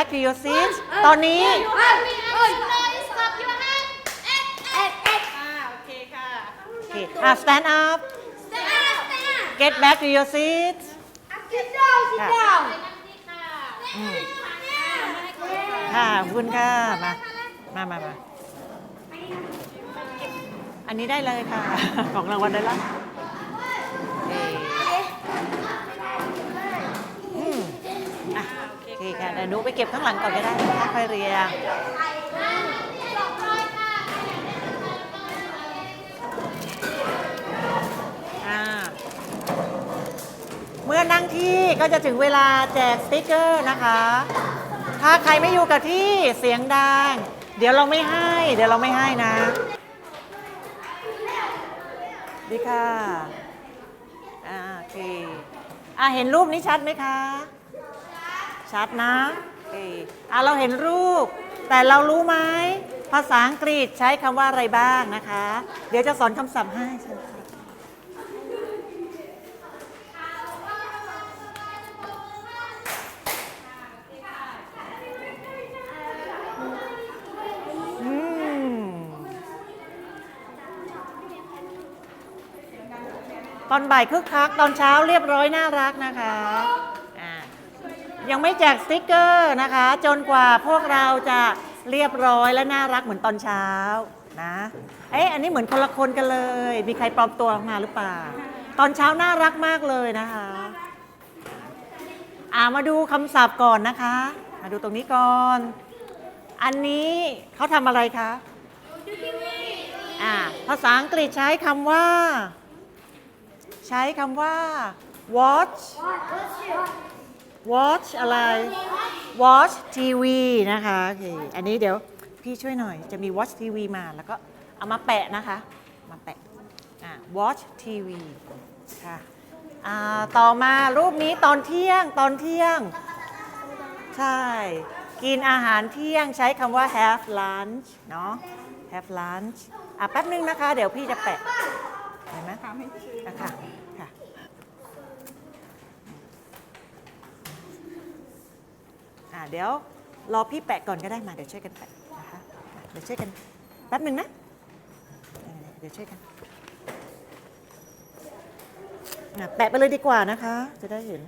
back to your seats ตอนนี้โอเคอะ stand up get back to your seats ค่ะขอบคุณค่ะ มา มามามาอันนี้ได้เลยค่ะ ของรางวัลได้แล้วโอเคอืมอะโอ เคค่ะเดี๋ยวหนูไปเก็บข้างหลังก่อนก็ได้นะคะค่อยเรียง อ่า เมื่อนั่งที่ก็จะถึงเวลาแจกสติกเกอร์นะคะ ถ้าใครไม่อยู่กับที่เสียงดัง เดี๋ยวเราไม่ให้ เดี๋ยวเราไม่ให้นะ ดีค่ะ อ่าโอเค อ่าเห็นรูปนี้ชัดไหมคะ ชัดนะอเคอ่าเราเห็นรูป แต่เรารู้ไหมภาษาอังกฤษใช้คำว่าอะไรบ้างนะคะ เดี๋ยวจะสอนคำศัพท์ให้เชิญค่ะอืมตอนบ่ายคึกคัก ตอนเช้าเรียบร้อยน่ารักนะคะ ยังไม่แจกสติกเกอร์นะคะ จนกว่าพวกเราจะเรียบร้อยและน่ารักเหมือนตอนเช้านะเอ๊ะอันนี้เหมือนคนละคนกันเลย มีใครปลอมตัวมาหรือเปล่า ตอนเช้าน่ารักมากเลยนะคะอ่ามาดูคำศัพท์ก่อนนะคะ มาดูตรงนี้ก่อน อันนี้เขาทำอะไรคะอ่าภาษาอังกฤษใช้คำว่า ใช้คำว่า watch watch อะไร watch TV นะคะโอเคอันนี้เดี๋ยวพี่ช่วยหน่อยจะมี watch TV มาแล้วก็เอามาแปะนะคะ มาแปะอ่า watch TV ค่ะอ่าต่อมารูปนี้ตอนเที่ยงตอนเที่ยง ใช่ กินอาหารเที่ยงใช้คำว่า have lunch เนาะ have lunch อะแป๊บนึงนะคะ เดี๋ยวพี่จะแปะเห็นไหมอะค่ะ ค่ะ อะเดี๋ยวรอพี่แปะก่อนก็ได้มาเดี๋ยวช่วยกันแปะนะคะเดี๋ยวช่วยกันแป๊บนึงนะเดี๋ยวช่วยกันแปะไปเลยดีกว่านะคะ จะได้เห็น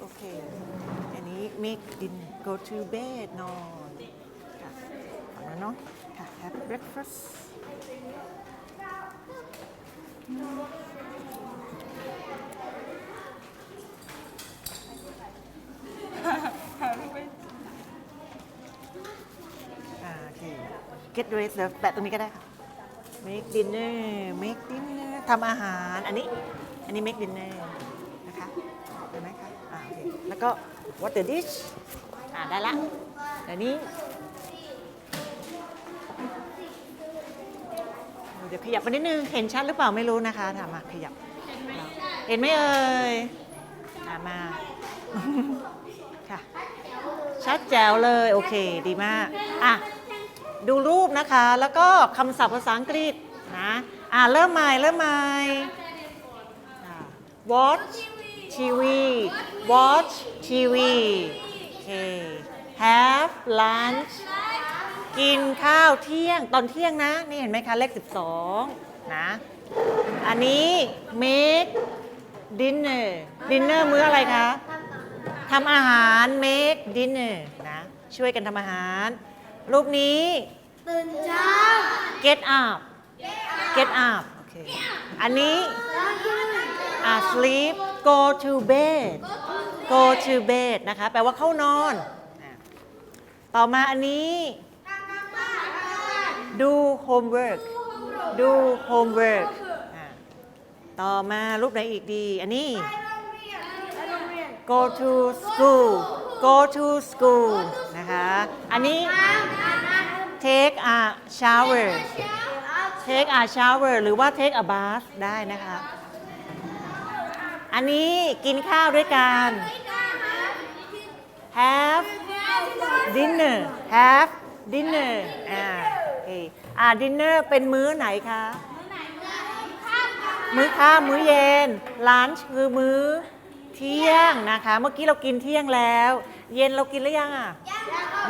โอเค อันนี้ make dinner go to bed นอนค่ะฝั่งนั้นเนาะค่ะ have breakfast อ่าโอเค get ready เดี๋ยวแปะตรงนี้ก็ได้ค่ะ make dinner make dinner ทำอาหาร อันนี้ อันนี้ make dinner นะคะเห็นไหมคะ อ่าโอเค แล้วก็ what the dish อ่าได้ละเดี๋ยวนี้เดี๋ยวขยับไปนิดนึง เห็นชัดหรือเปล่าไม่รู้นะคะถามมาขยับ เห็นไหมเอ่ยอ่ามาค่ะ ชัดแจ๋วเลย โอเค ดีมาก อะ ดูรูปนะคะ แล้วก็คำศัพท์ภาษาอังกฤษนะ อะ เริ่มใหม่ เริ่มใหม่ อะ watch TV watch TV โอเค have lunch กินข้าวเที่ยงตอนเที่ยงนะ นี่เห็นไหมคะ เลข 12 นะ อันนี้ make dinner dinner มื้ออะไรคะทำอาหาร make dinner นะ ช่วยกันทำอาหาร รูปนี้ ตื่นเช้า get up get up โอเค อันนี้อ่า sleep go to bed go to bed นะคะ แปลว่าเข้านอนอะต่อมาอันนี้ do homework do homework อะต่อมารูปไหนอีกดี อันนี้ go to school go to school นะคะ อันนี้ take a shower take a shower หรือว่า take a bath ได้นะคะ อันนี้กินข้าวด้วยกัน have dinner have dinner อ่าโอเคอ่า dinner เป็นมื้อไหนคะ มื้อค่ำมื้อเย็น lunch คือมื้อเที่ยงนะคะ เมื่อกี้เรากินเที่ยงแล้ว เย็นเรากินหรือยังอะ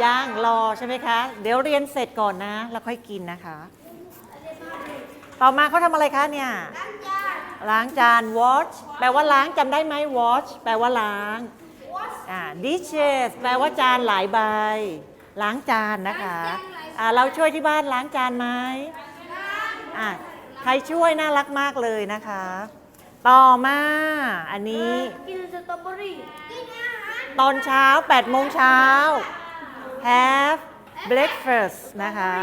ยังรอใช่ไหมคะ เดี๋ยวเรียนเสร็จก่อนนะ แล้วค่อยกินนะคะ ต่อมาเขาทำอะไรคะเนี่ยล้างจาน ล้างจาน wash แปลว่าล้างจำได้ไหม wash แปลว่าล้างอ่า dishes แปลว่าจานหลายใบ ล้างจานนะคะอ่าเราช่วยที่บ้านล้างจานไหมอ่าใครช่วยน่ารักมากเลยนะคะ ต่อมา อันนี้กินสตรอเบอรี่กินอาหารตอนเช้า8โมงเช้า have breakfast นะคะ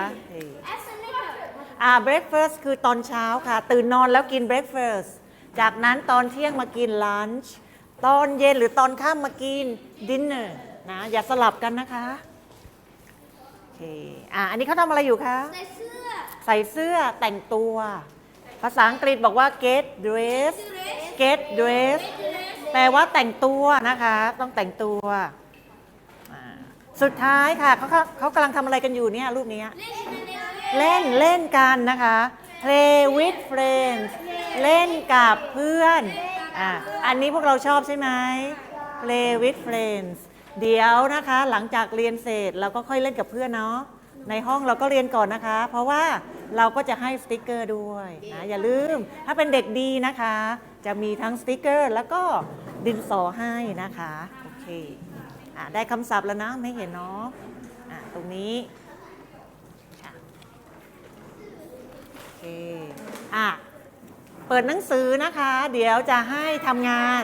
อสเซนเนอร์อ่า breakfast คือตอนเช้าค่ะ ตื่นนอนแล้วกิน breakfast จากนั้นตอนเที่ยงมากิน lunch ตอนเย็นหรือตอนค่ำมากิน dinner นะอย่าสลับกันนะคะโอเคอ่าอันนี้เขาทำอะไรอยู่คะ ใส่เสื้อ ใส่เสื้อแต่งตัว ภาษาอังกฤษบอกว่า get dress get dress แปลว่าแต่งตัวนะคะ ต้องแต่งตัวอ่าสุดท้ายค่ะเขาเขาเขากำลังทำอะไรกันอยู่เนี่ยรูปนี้เล่นเล่น เล่นเล่นกันนะคะ play with friends เล่นกับเพื่อน อะ อันนี้พวกเราชอบใช่ไหม play with friends เดี๋ยวนะคะหลังจากเรียนเสร็จเราก็ค่อยเล่นกับเพื่อนเนาะ ในห้องเราก็เรียนก่อนนะคะ เพราะว่าเราก็จะให้สติกเกอร์ด้วยนะ อย่าลืม ถ้าเป็นเด็กดีนะคะ จะมีทั้งสติกเกอร์ แล้วก็ดินสอให้นะคะ โอเค อะได้คำศัพท์แล้วนะ ไม่เห็นเนาะ อะ ตรงนี้ โอ เคอะเปิดหนังสือนะคะ เดี๋ยวจะให้ทำงาน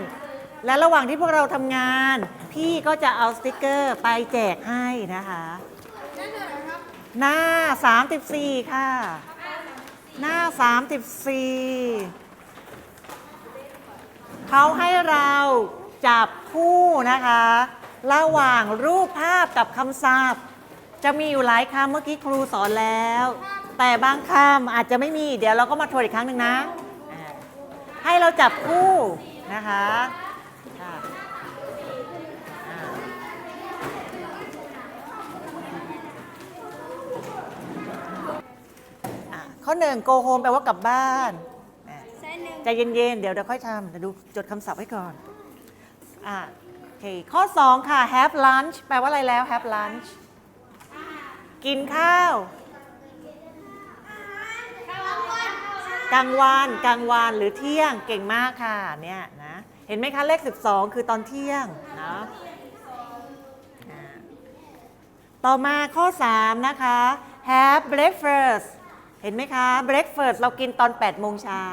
และระหว่างที่พวกเราทำงาน พี่ก็จะเอาสติกเกอร์ไปแจกให้นะคะนั่นคืออะไรครับหน้า 34 ค่ะ หน้า 34เขาให้เราจับคู่นะคะ ระหว่างรูปภาพกับคำศัพท์ จะมีอยู่หลายคำเมื่อกี้ครูสอนแล้ว แต่บางคำอาจจะไม่มี เดี๋ยวเราก็มาทวนอีกครั้งหนึ่งนะอ่าให้เราจับคู่นะคะค่ะอ่าอะข้อหนึ่ง go home แปลว่ากลับบ้านอะใส่หนึ่งใจเย็นๆ เดี๋ยวเดี๋ยวค่อยทำเดี๋ยวดูจดคำศัพท์ไว้ก่อนอะโอเคข้อ 2 ค่ะ have lunch แปลว่าอะไรแล้ว have lunch กินข้าว กลางวันกลางวันหรือเที่ยงเก่งมากค่ะเนี่ยนะเห็นไหมคะเลข 12 คือตอนเที่ยงเนาะต่อมาข้อ 3 นะคะ have breakfast เห็นไหมคะ breakfast เรากินตอน 8 โมงเช้า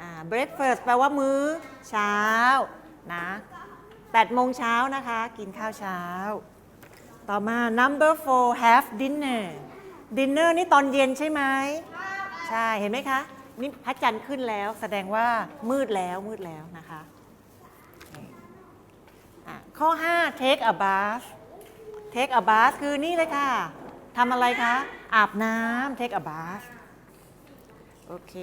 อ่า breakfast แปลว่ามื้อเช้านะ8โมงเช้านะคะ กินข้าวเช้า ต่อมา number four have dinner dinner นี่ตอนเย็นใช่ไหม ใช่เห็นไหมคะนี่พระจันทร์ขึ้นแล้วแสดงว่ามืดแล้วมืดแล้วนะคะอะข้อ 5 take a bath take a bath คือนี่เลยค่ะทำอะไรคะ อาบน้ำ take a bath โอเค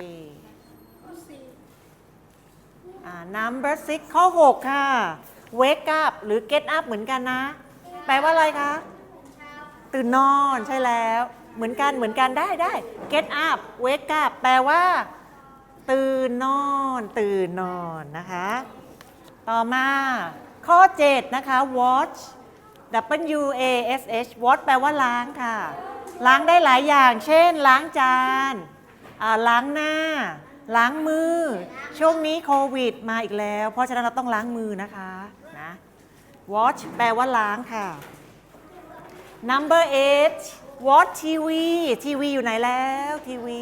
อ่า number six ข้อ 6 ค่ะ wake up หรือ get up เหมือนกันนะ แปลว่าอะไรคะ ตื่นนอนใช่แล้ว เหมือนกันเหมือนกันได้ได้ get up wake up แปลว่า ตื่นนอน ตื่นนอนนะคะ ต่อมาข้อ 7 นะคะ wash W A S H wash แปลว่าล้างค่ะ ล้างได้หลายอย่าง เช่น ล้างจานล้างหน้า ล้างมือ ช่วงนี้โควิดมาอีกแล้ว เพราะฉะนั้นเราต้องล้างมือนะคะนะ wash แปลว่าล้างค่ะ number eight watch TV ทีวีอยู่ไหนแล้วทีวี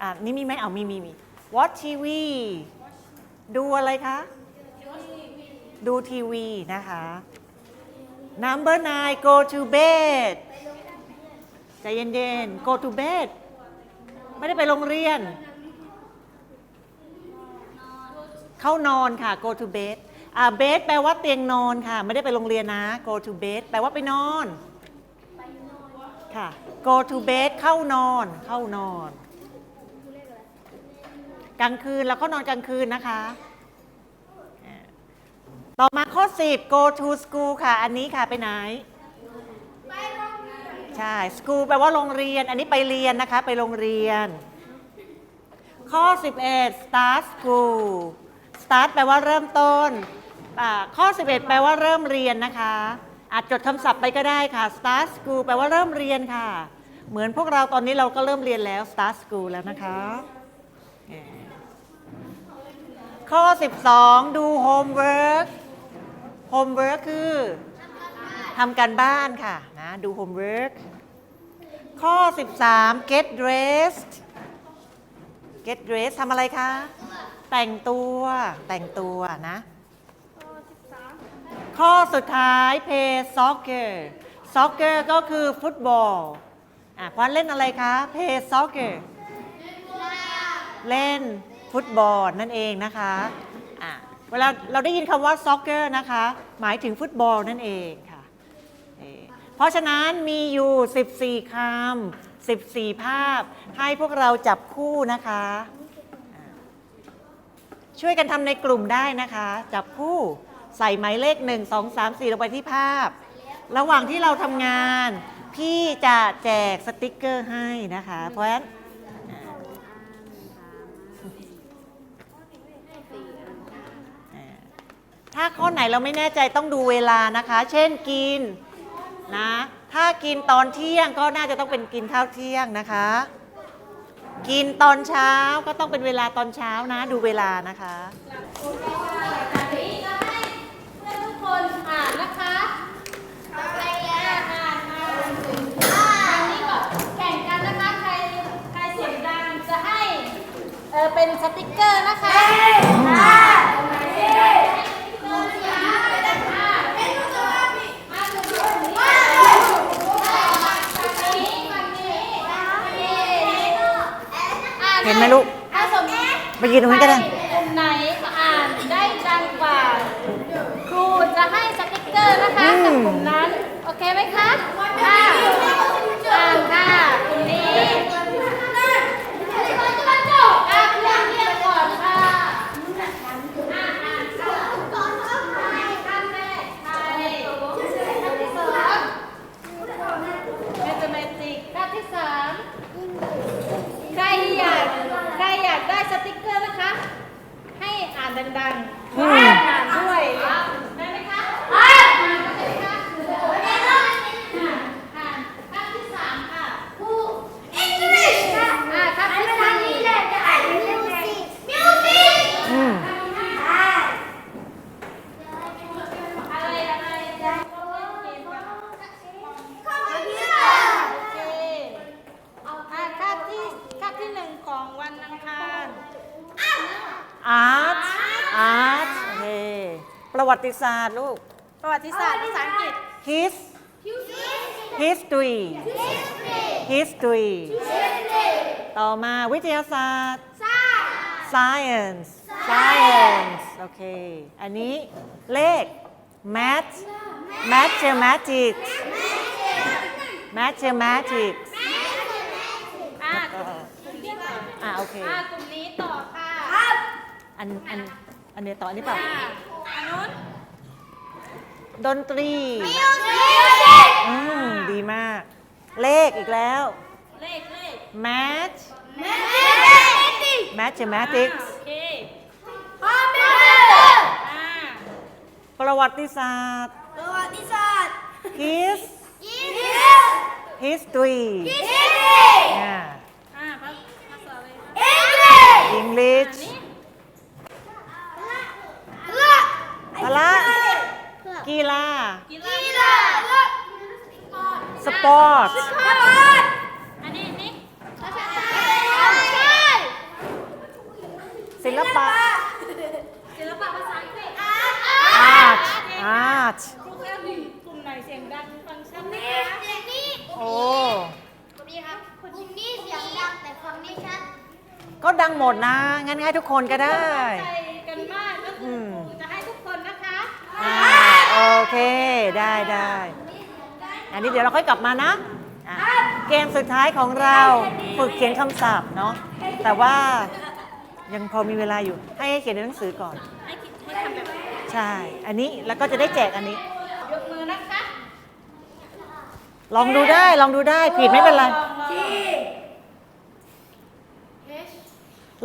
อะนี่มีไหมเอามีมีมี watch TV ดูอะไรคะ ดูทีวีนะคะ number nine go to bed ใจเย็นๆ go to bed ไม่ได้ไปโรงเรียน เข้านอนค่ะ go to bed อ่า bed แปลว่าเตียงนอนค่ะ ไม่ได้ไปโรงเรียนนะ go to bed แปลว่าไปนอน ค่ะ go to bed เข้านอนเข้านอน กลางคืนแล้วก็นอนกลางคืนนะคะอ่าต่อมาข้อ 10 go to school ค่ะ อันนี้ค่ะไปไหนใช่ school แปลว่าโรงเรียน อันนี้ไปเรียนนะคะ ไปโรงเรียน ข้อ 11 start school start แปลว่าเริ่มต้นอ่าข้อ 11 แปลว่าเริ่มเรียนนะคะ อาจจดคำศัพท์ไปก็ได้ค่ะ start school แปลว่าเริ่มเรียนค่ะ เหมือนพวกเราตอนนี้เราก็เริ่มเรียนแล้ว start school แล้วนะคะเอ่อข้อ 12 ดู homework homework คือทำการบ้านค่ะนะดู homework ข้อ 13 get dressed get dressed ทำอะไรคะ แต่งตัวแต่งตัวนะ ข้อสุดท้าย play soccer soccer ก็คือฟุตบอลอะพอนเล่นอะไรคะ play soccer เล่นฟุตบอลนั่นเองนะคะอะเวลาเราได้ยินคำว่า soccer นะคะ หมายถึงฟุตบอลนั่นเองค่ะเเพราะฉะนั้นมีอยู่ 14คำ14 ภาพ ให้พวกเราจับคู่นะคะ ช่วยกันทำในกลุ่มได้นะคะ จับคู่ ใส่หมายเลข 1 2 3 4 ลงไปที่ภาพ ระหว่างที่เราทำงาน พี่จะแจกสติกเกอร์ให้นะคะ เพราะฉะนั้นถ้าข้อไหนเราไม่แน่ใจต้องดูเวลานะคะ เช่นกินนะ ถ้ากินตอนเที่ยงก็น่าจะต้องเป็นกินข้าวเที่ยงนะคะ กินตอนเช้าก็ต้องเป็นเวลาตอนเช้านะ ดูเวลานะคะ ให้เพื่อนทุกคนอ่านนะคะไปแล้วอ่านมาอันนี้ก็แข่งกันนะคะ ใครใครเสียงดังจะให้ เออเป็นสติกเกอร์นะคะอ่าอ่าเห็นไหมลูกถ้าสมมติไปยืนตรงนี้ก็ได้ กลุ่มไหนอ่านได้ดังกว่า ครูจะให้สติกเกอร์นะคะ อืม กับกลุ่มนั้น โอเคไหมคะค่ะอ่านค่ะกลุ่มนี้อะเพื่อนเรียนเรียนก่อนค่ะอ่านอ่านค่ะขั้นแรกไทยขั้นที่สองเมทเมติกขั้นที่สามใครอยากใครอยากได้สติกเกอร์นะคะ ให้อ่านดังๆ อืม อ่านด้วยได้ไหมคะอ่านได้ไหมคะอ่านขั้นที่สามค่ะอ่าขั้นที่สี่ อืม อะไรอะไรโอเคอ่าขั้นที่ขั้นที่หนึ่งของวันอังคาร อาร์ตอาร์ตโอเค ประ วัติศาสตร์ลูก ประวัติศาสตร์ภาษาอังกฤษ his history history ต่อมาวิทยาศาสตร์ science science โอเค อันนี้เลข math mathematics mathematics อ่ากลุ่มนี้ต่ออ่าโอเค อ่ากลุ่มนี้ต่อค่ะ อันอันอันเนี้ยต่ออันนี้เปล่า อ่าอันนู้น ดนตรีอืมดีมาก เลขอีกแล้ว เลขเลข math mathematics โอเคอ่าประวัติศาสตร์ his history อ่า อ่าภาภาษาอะไรคะ English พละ กีฬา กีฬาสปอร์ตอันนี้นี่ศิลปะศิลปะภาษาอังกฤษ art art ครูแค่หนึ่งกลุ่มไหนเสียงดังฟังชัดนะคะโอ้ก็ก็ดังหมดนะงั้นให้ทุกคนก็ได้ ใจกันมากก็คืออ ม ครูจะให้ทุกคนนะคะ อ่า โอเคได้ได้อันนี้เดี๋ยวเราค่อยกลับมานะอะเกมสุดท้ายของเราฝึกเขียนคำศัพท์เนาะแต่ว่ายังพอมีเวลาอยู่ให้เขียนในหนังสือก่อน ให้คิดให้ทำแบบนี้ใช่ อันนี้แล้วก็จะได้แจกอันนี้ ยกมือนะคะลองดูได้ลองดูได้ผิดไม่เป็นไรลอง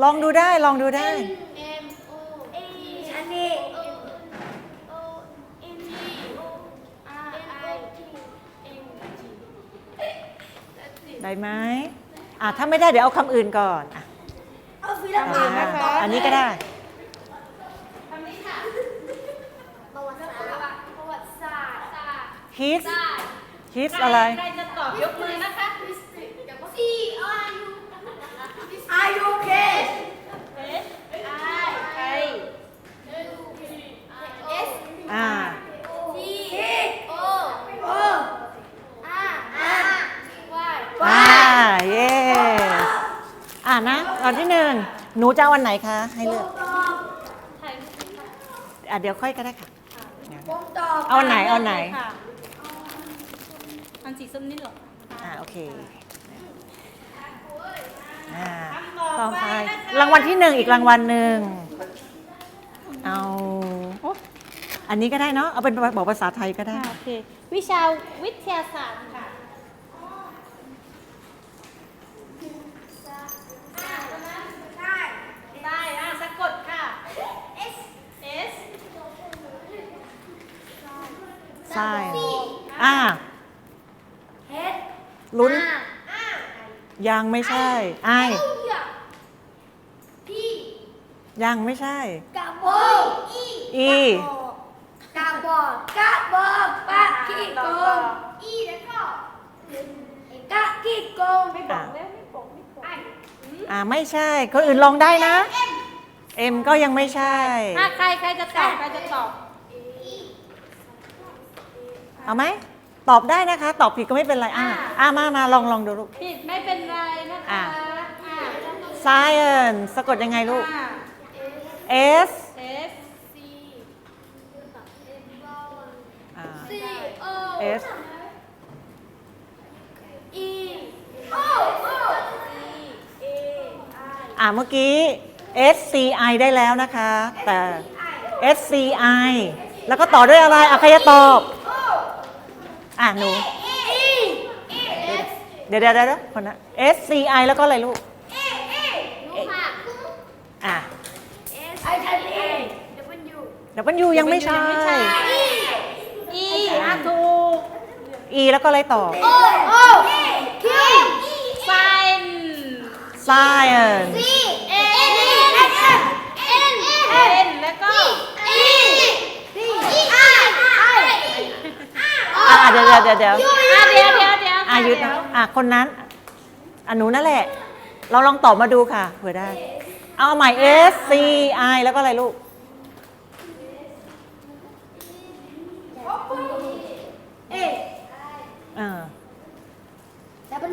ลองลองดูได้ลองดูได้ M O A อันนี้ O N G O R I T N G ได้ไหมอะถ้าไม่ได้เดี๋ยวเอาคำอื่นก่อนอะเอาฟิลอ่ปาาอันนี้ก็ได้ทำนี้ค่ะประวัติศาสตร์ประวัติศาสตร์ his his อะไร ใครจะตอบยกมือนะคะ C R U Are you okay เอ๊ะใคร S อ่า T O O R R Y อ่า yes อ่า นะตอนที่หนึ่งหนูจะเอาวันไหนคะ ให้เลือกใครอะเดี๋ยวค่อยก็ได้ค่ะผมตอบเอาอันไหนเอาอันไหน ค่ะอันสีส้มนี่เหรออ่าโอเคอ่าคำต่ต่ออไปไปนะคะรางวัลที่หนึ่งอีกรางวัลหนึ่งเอาอันนี้ก็ได้เนาะเอาเป็นบอกภาษาไทยก็ได้อ่าโอเค วิชาวิทยาศาสตร์ค่ะ ได้อะสะกดค่ะ S S ใช่ อ่า H ลุ้น R ยังไม่ใช่ ไอาย P ยังไม่ใช่ กระบอกอีอี กระบอกกระบอกปะขี้โกงอีแล้วก็กะขี้โกงไม่บอกแล้วไม่บอกไม่บอกอ่า ไม่ใช่ คนอื่นลองได้นะ เอ็มก็ยังไม่ใช่อะใครใครจะตอบใครจะตอบ เอาไหมตอบได้นะคะ ตอบผิดก็ไม่เป็นไรอ่าอ่ามามาลองลองดูลูก ผิดไม่เป็นไรนะคะอะ อะ science สะกดยังไงลูก อะ S S C อ่า C O S E O O C A I อ่าเมื่อกี้ S C I ได้แล้วนะคะ แต่ S C I แล้วก็ต่อด้วยอะไรอะใครจะตอบ อะหนู E E S เดี๋ยวเดี๋ยวเดี๋ยวคนนะ S C I แล้วก็อะไรลูก A A รู้ค่ะอะ S I N A W W ยังไม่ใช่ E E อะถูก E แล้วก็อะไรต่อ O O Q Sign science C A N N N N แล้วก็ E D I I อะเดี๋ยวเดี๋ยวเดี๋ยวเดี๋ยวอะเดี๋ยวเดี๋ยวเดี๋ยวอะหยุดเดี๋ยวอะคนนั้นอะหนูนั่นแหละ เราลองตอบมาดูค่ะเผื่อได้ เอาใหม่ S C I แล้วก็อะไรลูก A อ่า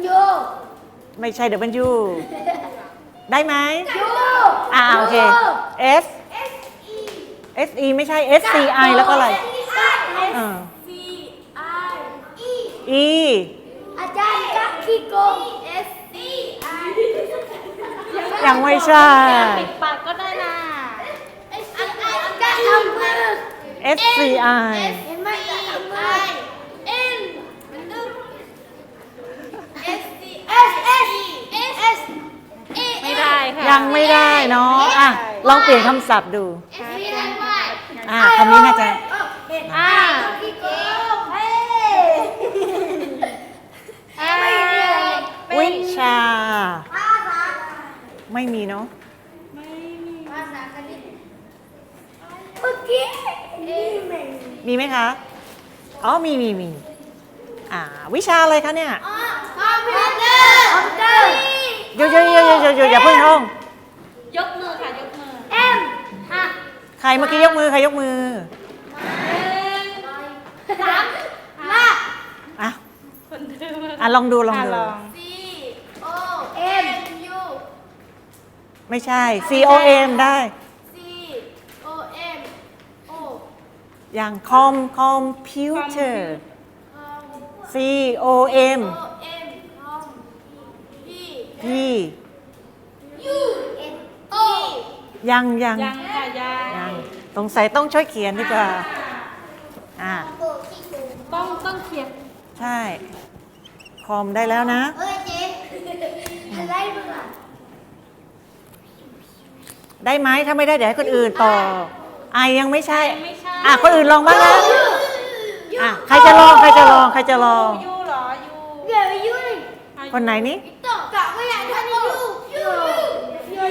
W ไม่ใช่ W ได้ไหม U อ่าโอเค S S E S E ไม่ใช่ S C I แล้วก็อะไรอ่า C I E E อาจารย์กักขี้โกง S C I ยังไม่ใช่ ปิดปากก็ได้นะ S C I กักทำมือ S C I เห็นไหมกักทำมือ N มันดึง S C S S S S A ไม่ได้ค่ะยังไม่ได้เนาะอะลองเปลี่ยนคำศัพท์ดู S C I Y อะคำนี้น่าจะ อ่า ขี้โกงเฮ้ อ่า วิ ชา ไม่มีเนาะมีไหมคะ อ๋อ มีมีมีอ่า วิชาอะไรคะเนี่ยอ๋อคอมพิวเตอร์คอมพิวเตอร์หยุดหยุดหยุดหยุดหยุดหยุดอย่าเพิ่งท่อง ยกมือค่ะ ยกมือ M อะใครเมื่อกี้ยกมือ ใครยกมือสามลาอะคนเดิมอะลองดูลองดูะลอง C O M U ไม่ใช่ C O M ได้ C O M O อย่างคอมคอมพิวเตอร์ C O M O M พี่ U N O ยังยังยังค่ะยังยังสงสัยต้องช่วยเขียนดีกว่าอ่าโบขี้โกงต้องต้องเขียนใช่ คอมได้แล้วนะ เอ้ยเจ๊อะไรมึงอะ ได้ไหมถ้าไม่ได้เดี๋ยวให้คนอื่นต่อไอยังไม่ใช่ ไม่ใช่อะคนอื่นลองบ้างนะอะใครจะลองใครจะลองใครจะลอง ยูเหรอยูเดี๋ยวยูเลยอะคนไหนนี่ต่อกะไม่อยากทำยูยู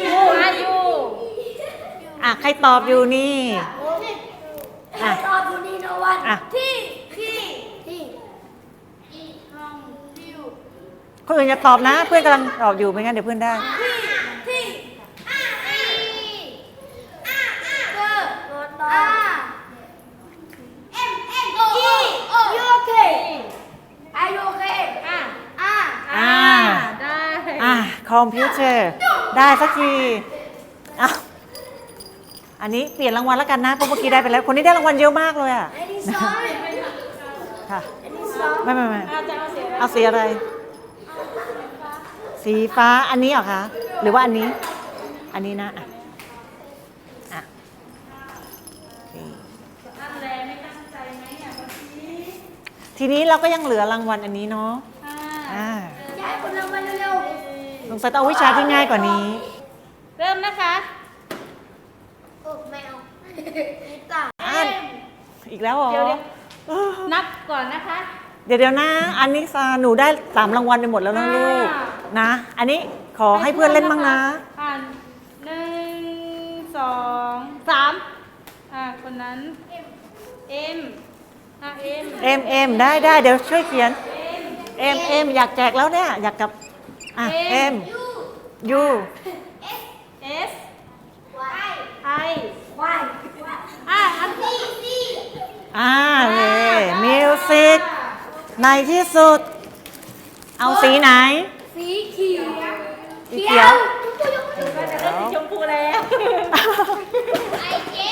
ยูอะยูอะใครตอบอยู่นี่อะตอบอยู่นี่นะวันอะที่ที่ที่อีห้องยูคนอื่นจะตอบนะ เพื่อนกำลังตอบอยู่ไม่งั้นเดี๋ยวเพื่อนได้ ที่ที่อะอะอะอะเกอร์อะ M M E you okay are you okay อะ อะ อ่า ได้อะ คอมพิวเตอร์ ได้สักทีอะอันนี้เปลี่ยนรางวัลแล้วกันนะเพราะเมื่อกี้ได้ไปแล้ว คนนี้ได้รางวัลเยอะมากเลยอะ ค่ะ ไม่ไม่ไม่อาจจะเอาเสียเอาสีอะไร สีฟ้า อันนี้เหรอคะ หรือว่าอันนี้ อันนี้นะอะอะโอเค ตั้งแรไม่ตั้งใจไหมเนี่ยเมื่อกี้ ทีนี้เราก็ยังเหลือรางวัลอันนี้เนาะอ่าอ่ายายคนละวันเร็วสงสัยต้องเอาวิชาที่ง่ายกว่านี้ เริ่มนะคะๆโอ้แมวต่างอ่านอีกแล้วเหรอเดี๋ยวเดี๋ยวเออนับก่อนนะคะเดี๋ยวเดี๋ยวนะ อันนี้ซาหนูได้สามรางวัลไปหมดแล้วนะลูกอ่านะ อันนี้ขอให้เพื่อนเล่นบ้างนะ อ่านหนึ่งสองสามอ่าคนนั้นเอ็มอะ เอ็มเอ็มเอ็มได้ได้เดี๋ยวช่วยเขียนเอ็มเอ็มอยากแจกแล้วเนี่ยอยากกับอะเอ็มยูเอสวายไอวายอะอันซีซีอ่าเลยมิวสิกในที่สุด เอาสีไหน สีเขียวสีเขียวก็จะได้สีชมพูแล้วไอเจ๊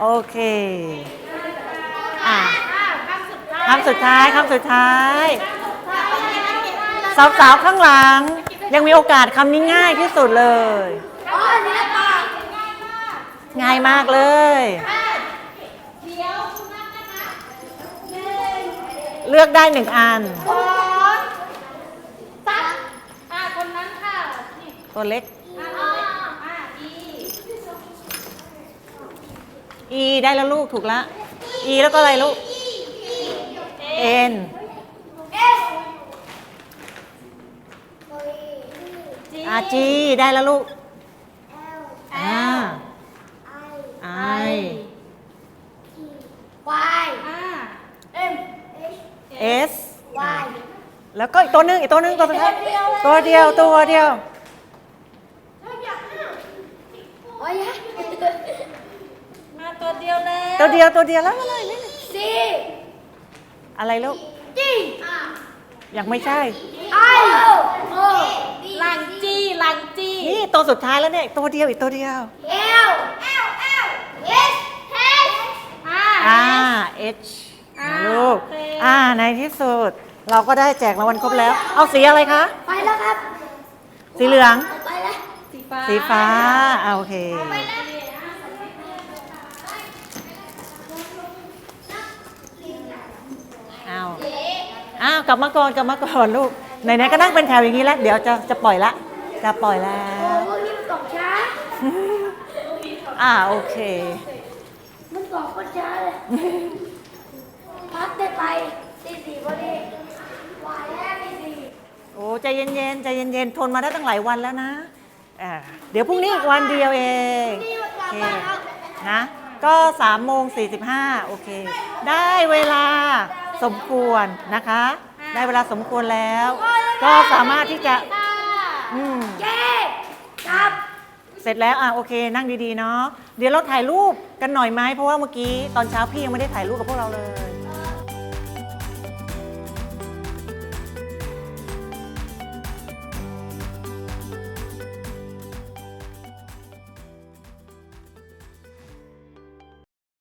โอเค อะอะคำสุดท้ายคำสุดท้ายคำสุดท้าย สาวๆข้างหลัง ยังมีโอกาสคำนี้ง่ายที่สุดเลยอ๋อเนื้อปลาง่ายมากเลยเดี๋ยวคุณนับนะคะหนึ่งเลือกได้หนึ่งอันสองสามอะคนนั้นค่ะนี่ตัวเล็กอะเอาเลยอะอี E ได้แล้วลูกถูกละ E แล้วก็อะไรลูก N เอสจี R G ได้แล้วลูกเอลอ่าไอ I วายอะเอ็มเอส S วายแล้วก็อีกตัวหนึงอีกตัวหนึงตัวสุดท้ายตัวเดียวตัวเดียว โอ้ย มาตัวเดียวแล้ว ตัวเดียวตัวเดียวแล้วอะไรนี่ซีอะไรลูกจียังไม่ใช่ไอโอหลังจีหลังจีนี่ตัวสุดท้ายแล้วเนี่ยตัวเดียวอีกตัวเดียวเอลเอลเอลเอสเอสอะอ่า H อ่านะลูกโอเคอ่าในที่สุด เราก็ได้แจกรางวัลครบแล้ว เอาสีอะไรคะ ไปแล้วครับ สีเหลือง ไปแล้ว สีฟ้า สีฟ้าอ่าโอเค ไปแล้ว เอา อ้าวกลับมาก่อนกลับมาก่อนลูกไหนๆก็นั่งเป็นแถวอย่างนี้แล้ว เดี๋ยวจะจะปล่อยละจะปล่อยแล้โอ้วพวกนี้มันตกช้า อ่าโอเค มันตกก็ช้าเลยพักได้ไปตีสี่พอดีวายแรกตีสี่โอ้ใจเย็นๆใจเย็นๆทนมาได้ตั้งหลายวันแล้วนะอ่าเดี๋ยวพรุ่งนี้อีกวันเดียวเองนี่มันกลัโอบเคมาแล้วนะ ก็3โมง45โอเค ได้เวลา สมควรนะคะ ได้เวลาสมควรแล้ว ก็สามารถที่จะค่ะอืมเจ๊ครับเสร็จแล้วอะโอเค นั่งดีๆเนาะเดี๋ยวเราถ่ายรูปกันหน่อยไหมเพราะว่าเมื่อกี้ตอนเช้าพี่ยังไม่ได้ถ่ายรูปกับพวกเราเลย